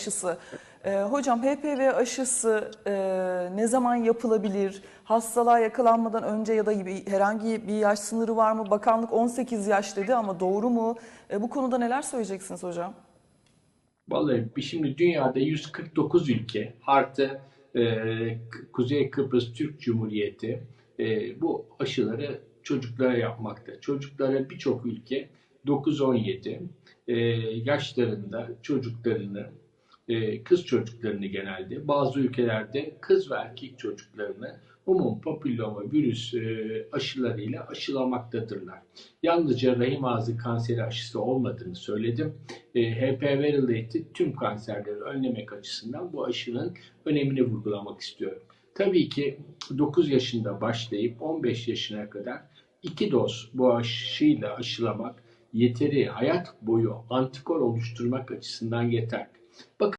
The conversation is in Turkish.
aşısı. Ee, hocam HPV aşısı e, ne zaman yapılabilir? Hastalığa yakalanmadan önce ya da bir, herhangi bir yaş sınırı var mı? Bakanlık 18 yaş dedi ama doğru mu? E, bu konuda neler söyleyeceksiniz hocam? Vallahi bir şimdi dünyada 149 ülke artı e, Kuzey Kıbrıs Türk Cumhuriyeti e, bu aşıları çocuklara yapmakta. Çocuklara birçok ülke 9-17 e, yaşlarında çocuklarını e, kız çocuklarını genelde bazı ülkelerde kız ve erkek çocuklarını umum papilloma virüs e, aşılarıyla aşılamaktadırlar. Yalnızca rahim ağzı kanseri aşısı olmadığını söyledim e, HPV related tüm kanserleri önlemek açısından bu aşının önemini vurgulamak istiyorum. Tabii ki 9 yaşında başlayıp 15 yaşına kadar iki doz bu aşıyla aşılamak yeteri hayat boyu antikor oluşturmak açısından yeter. Bakın